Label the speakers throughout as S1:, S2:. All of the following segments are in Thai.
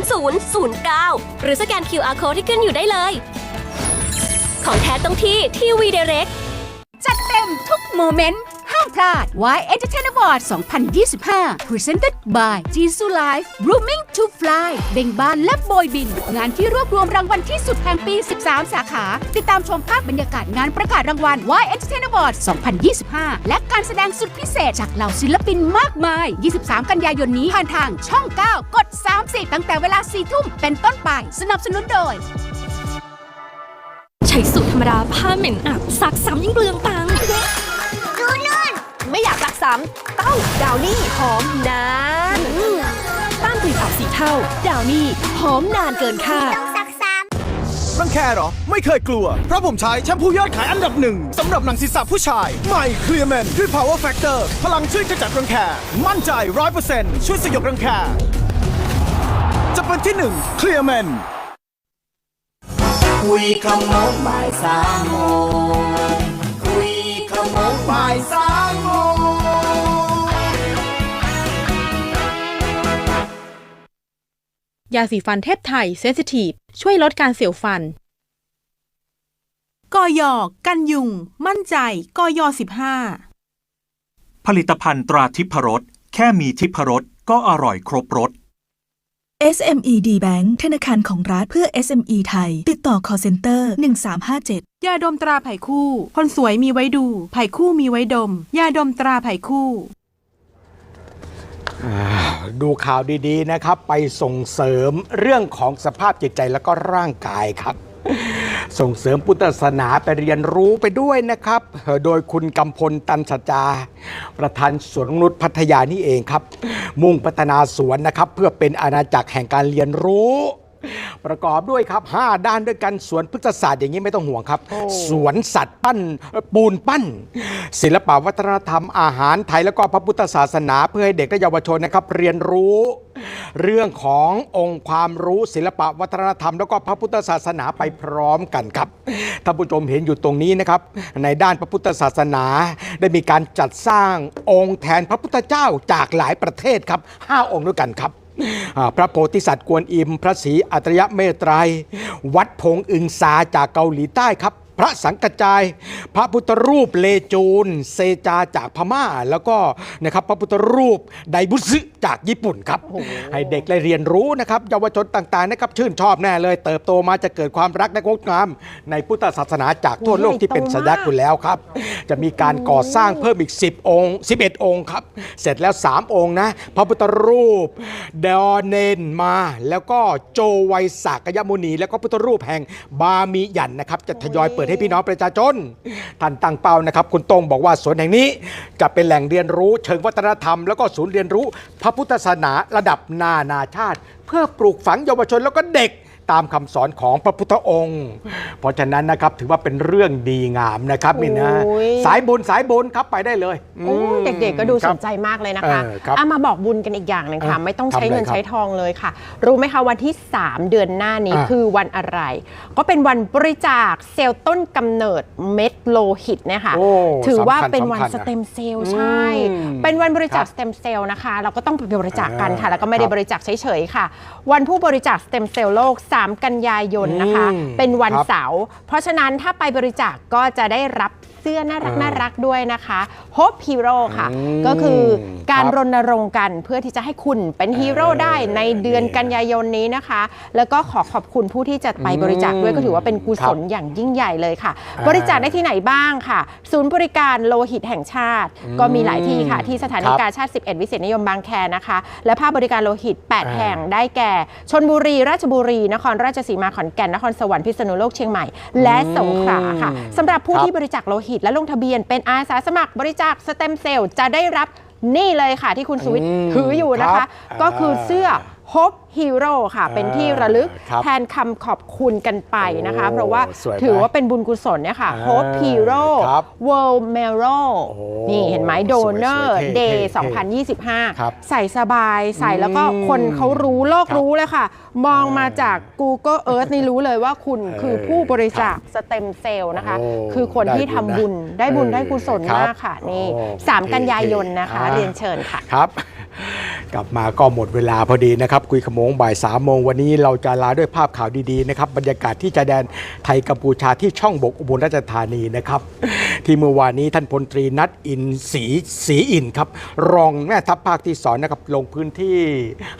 S1: 0009 หรือสแกน QR Code ที่ขึ้นอยู่ได้เลย ของแท้ต้องที่ทีวีเดเร็ก
S2: จัดเต็มทุกโมเมนต์ามพลาด Y Entertainment Award 2025 Presented by Jisoo Life Rooming to Fly เบ่งบานและโบยบิน งานที่รวบรวมรางวัลที่สุดแห่งปี 13 สาขา ติดตามชมภาพบรรยากาศงานประกาศรางวัล Y Entertainment Award 2025 และการแสดงสุดพิเศษจากเหล่าศิลปินมากมาย 23 กันยายนนี้ผ่านทางช่อง 9 กด 30 ตั้งแต่เวลา 4 ทุ่มเป็นต้นไป สนับสนุนโดย
S1: ใช้สูตรธรรมดาผ้าเหม็นอับซักซ้ำยิ่งเปลืองตั งค์
S3: ไม่อยากรักซ้ำเต้าดาวนี่หอมนานต้านกลิ่นอับสีเท่าดาวนี่หอมนานเกินคาด
S4: รังแคเหรอ ไม่เคยกลัว เพราะผมใช้แชมพูยอดขายอันดับหนึ่งสำหรับหนังศีรษะผู้ชาย ใหม่ Clearman ด้วย Power Factor พลังช่วยขจัดรังแค มั่นใจ100%ช่วยสยบรังแค จะเป็นที่หนึ่ง Clearman
S5: คุยขโมงบ่ายสามโมงคุยขโมงบ่ายสามโม
S6: ยาสีฟันเทพไทยเซนซิทีฟช่วยลดการเสียวฟัน
S7: กอยกันยุง มั่นใจ กอย15
S8: ผลิตภัณฑ์ตราทิพรสแค่มีทิพรสก็อร่อยครบรส
S9: SME D Bank ธนาคารของรัฐเพื่อ SME ไทย ติดต่อ call center 1357
S7: ยาดมตราไผ่คู่ คนสวยมีไว้ดู ไผ่คู่มีไว้ดม ยาดมตราไผ่คู่
S10: อ่า ดูข่าวดีๆนะครับ ไปส่งเสริมเรื่องของสภาพจิตใจแล้วก็ร่างกายครับ ส่งเสริมพุทธศาสนาไปเรียนรู้ไปด้วยนะครับ โดยคุณกำพลตันสัจจา ประธานสวนนกนุษย์พัทยานี่เองครับ มุ่งพัฒนาสวนนะครับ เพื่อเป็นอาณาจักรแห่งการเรียนรู้ ประกอบด้วยครับ 5 ด้านด้วยกันสวนพฤกษศาสตร์อย่างนี้ไม่ต้องห่วงครับ สวนสัตว์ปั้นเอ่อปูนปั้น ศิลปวัฒนธรรมอาหารไทยแล้วก็พระพุทธศาสนา เพื่อให้เด็กและเยาวชนนะครับ เรียนรู้เรื่องขององค์ความรู้ศิลปวัฒนธรรม แล้วก็พระพุทธศาสนาไปพร้อมกันครับท่านผู้ชมเห็นอยู่ตรงนี้นะครับ ในด้านพระพุทธศาสนา ได้มีการจัดสร้างองค์แทนพระพุทธเจ้าจากหลายประเทศครับห้าองค์ด้วยกันครับอ่า พระโพธิสัตว์กวนอิม พระศรีอัตรยเมตรัย วัดพงอึงซาจากเกาหลีใต้ครับ ระสังกจาย พระพุทธรูปเลจูนเซจาจากพม่า แล้วก็นะครับพระพุทธรูปไดบุซึจากญี่ปุ่นครับให้เด็กได้เรียนรู้นะครับเยาวชนต่างๆนะครับชื่นชอบแน่เลย เติบโตมาจะเกิดความรักและงดงาม ในพุทธศาสนาจากทั่วโลกที่เป็นสัญลักษณ์อยู่แล้วครับ จะมีการก่อสร้างเพิ่มอีก 10 องค์ 11 องค์ครับ เสร็จแล้ว 3 องค์นะ พระพุทธรูปดอเนนมา แล้วก็โจไวยสากยมุนี แล้วก็พุทธรูปแห่งบามียันนะครับ จะทยอยเปิดให้พี่น้องประชาชนท่านตั้งเป้านะครับ คุณตรงบอกว่าสวนแห่งนี้ จะเป็นแหล่งเรียนรู้เชิงวัฒนธรรม แล้วก็ศูนย์เรียนรู้ พระพุทธศาสนาระดับนานาชาติ เพื่อปลูกฝังเยาวชนแล้วก็เด็ก ตามคำสอนของพระพุทธองค์ เพราะฉะนั้นนะครับถือว่าเป็นเรื่องดีงามนะครับนี่นะ
S3: โอ้ย
S10: สายบุญสายบุญครับไปได้เลย
S3: โอ้ย
S10: อืม
S3: เด็กๆก็ดู
S10: ค
S3: ส
S10: รับ
S3: นใจมากเลยนะคะ
S10: เออครับ
S3: เอามาบอกบุญกันอีกอย่างหนึงค่ะ
S10: อะ
S3: ไม่ต้องใช้
S10: ทำเลย
S3: เงิน
S10: ครับ
S3: ใช้ทองเลยค่ะ รู้ไหมคะวันที่ 3 เดือนหน้านี้
S10: อะ
S3: คือวันอะไร ก็เป็นวันบริจาคเซลล์ต้นกำเนิดเม็ดโลหิตเนี่ยค่ะ
S10: โอ้
S3: ถือว่า
S10: สำคัญ
S3: เป็นวัน
S10: สำคัญ
S3: สเต็มเซลล์
S10: อืม
S3: ใช่ เป็นวันบริจาค
S10: ครับ
S3: สเต็มเซลล์นะคะ เราก็ต้องไปบริจาคกันค่ะ
S10: อ่า
S3: แล้วก็ไม่ได้
S10: ครับ
S3: บริจาคเฉยๆค่ะ วันผู้บริจาคสเต็มเซลล์โลก3 กันยายนนะคะ
S10: อืม
S3: เป็นวัน
S10: ครับ
S3: เสาร์เพราะฉะนั้นถ้าไปบริจาคก็จะได้รับเสื้อน่ารัก
S10: อ่า
S3: น่ารักด้วยนะคะ Hope Hero ค่ะ
S10: อืม
S3: ก็คือ การ
S10: ครับ
S3: รณรงค์กันเพื่อที่จะให้คุณเป็นฮีโร่
S10: เออ
S3: ได้ในเดือน
S10: นี่
S3: กันยายนนี้นะคะ แล้วก็ขอขอบคุณผู้ที่จะไปบริจาคด้วยก็ถือว่าเป็นกุศลอย่างยิ่งใหญ่เลยค่ะ
S10: อ่า
S3: บริจาคได้ที่ไหนบ้างค่ะ ศูนย์บริการโลหิตแห่งชาติ ก็มีหลายที่ค่ะ ที่สถานี
S10: ครับ
S3: กาชาติ 11 วิเศษนิยมบางแคนะคะ และภาคบริการโลหิต
S10: อ่า
S3: 8แห่งได้แก่ชนบุรี ราชบุรี นครราชสีมาขอนแก่นนครสวรรค์พิษณุโลกเชียงใหม่ และสงขลาค่ะสำหรับผู้
S10: ครับ
S3: ที่บริจาคโลหิตและลงทะเบียนเป็นอาสาสมัครบริจาคสเต็มเซลล์จะได้รับ นี่เลยค่ะที่คุณสุวิทย์
S10: อืม
S3: ถืออยู่นะ
S10: ครั
S3: คะ
S10: บ
S3: ก็คือเสื้อ Hope Hero ค่ะ เป็นที่ระลึก
S10: ครับ
S3: แทนคำขอบคุณกันไปนะคะ
S10: โอ้
S3: เพราะว่า
S10: สวยไหม
S3: ถือว่าเป็นบุญกุศลเนี่ยค่ะ
S10: อ่า
S3: Hope Hero
S10: ครับ
S3: World Mero
S10: โอ้
S3: นี่เห็นไหม
S10: สวยๆ
S3: Donor
S10: เท่ๆ
S3: Day
S10: เท่ๆครับ
S3: 2025 ใส่สบายใส่แล้วก็
S10: อืม
S3: คนเขารู้โลก
S10: ครับ
S3: รู้เลยค่ะ มองมาจาก Google Earth นี่รู้เลยว่าคุณ
S10: เออ
S3: คือผู้บริจาคสเต็มเซลล์นะคะ
S10: โอ้
S3: คือคนที่
S10: ได้
S3: ทำ
S10: บุญ
S3: บุ
S10: นะ
S3: ญได้บุญ
S10: เออ
S3: ได้กุศล
S10: ครับ
S3: มากค่ะนี่
S10: โอ้
S3: 3กันยายนนะคะ
S10: อ่า
S3: เรียนเชิญค่ะ
S10: ครับ กลับมาก็หมดเวลาพอดีนะครับคุยขโมงบ่ายสามโมงวันนี้เราจะลาด้วยภาพข่าวดีๆนะครับบรรยากาศที่ชายแดนไทยกัมพูชาที่ช่องบกอุบลราชธานีนะครับที่เมื่อวานนี้ท่านพลตรีนัทอินศรีศรีอินครับรองแม่ทัพภาคที่สอนนะครับลงพื้นที่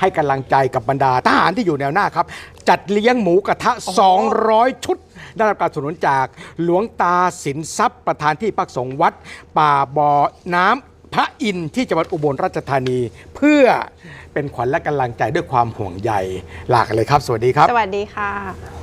S10: ให้กำลังใจกับบรรดาทหารที่อยู่แนวหน้าครับจัดเลี้ยงหมูกระทะ 200 ชุดได้รับการสนับสนุนจากหลวงตาสินทรัพย์ประธานที่พักสงฆ์วัด ป่าบ่อน้ำ พระอินทร์ที่จังหวัดอุบลราชธานี เพื่อเป็นขวัญและกำลังใจด้วยความห่วงใยลากันเลยครับ สวัสดีครับ
S6: สวัสดีค่ะ